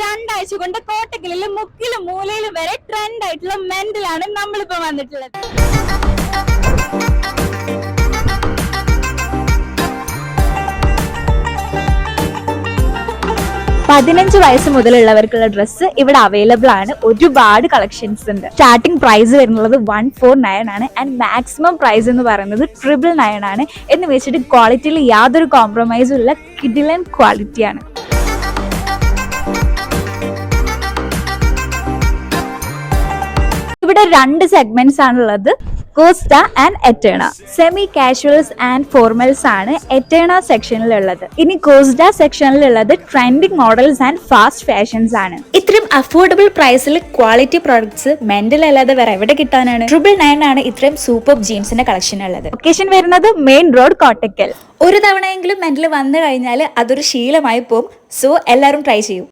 രണ്ടാഴ്ച കൊണ്ട് കോട്ടക്കലിലും മുക്കിലും മൂലയിലും വരെ ട്രെൻഡ് ആയിട്ടുള്ള മെന്റലാണ് നമ്മളിപ്പോ വന്നിട്ടുള്ളത്. പതിനഞ്ച് വയസ്സ് മുതലുള്ളവർക്കുള്ള ഡ്രസ്സ് ഇവിടെ അവൈലബിൾ ആണ്. ഒരുപാട് കളക്ഷൻസ് ഉണ്ട്. സ്റ്റാർട്ടിംഗ് പ്രൈസ് വരുന്നത് വൺ ഫോർ നയൻ ആണ്. ആൻഡ് മാക്സിമം പ്രൈസ് എന്ന് പറയുന്നത് ട്രിപ്പിൾ നയൻ ആണ്. എന്ന് വെച്ചിട്ട് ക്വാളിറ്റിയിൽ യാതൊരു കോംപ്രമൈസും ഇല്ല. കിഡിലൻ ക്വാളിറ്റിയാണ് ഇവിടെ രണ്ട് സെഗ്മെന്റ്സ് ആണുള്ളത്. Costa and Eterna semi casuals and formals ആണ് എറ്റേണ സെക്ഷനിൽ ഉള്ളത് ഇനി Costa സെക്ഷനിലുള്ളത് trending models and fast fashions ആണ്. ഇത്രയും അഫോർഡബിൾ പ്രൈസിൽ ക്വാളിറ്റി പ്രോഡക്ട്സ് മെന്റൽ അല്ലാതെ വേറെ എവിടെ കിട്ടാനാണ്? ട്രിപ്പിൾ നയൻ ആണ് ഇത്രയും സൂപ്പർ ജീൻസിന്റെ കളക്ഷൻ ഉള്ളത് ലൊക്കേഷൻ വരുന്നത് മെയിൻ റോഡ് കോട്ടക്കൽ ഒരു തവണയെങ്കിലും മെന്റൽ വന്നു കഴിഞ്ഞാൽ അതൊരു ശീലമായി പോകും സോ എല്ലാവരും ട്രൈ ചെയ്യും.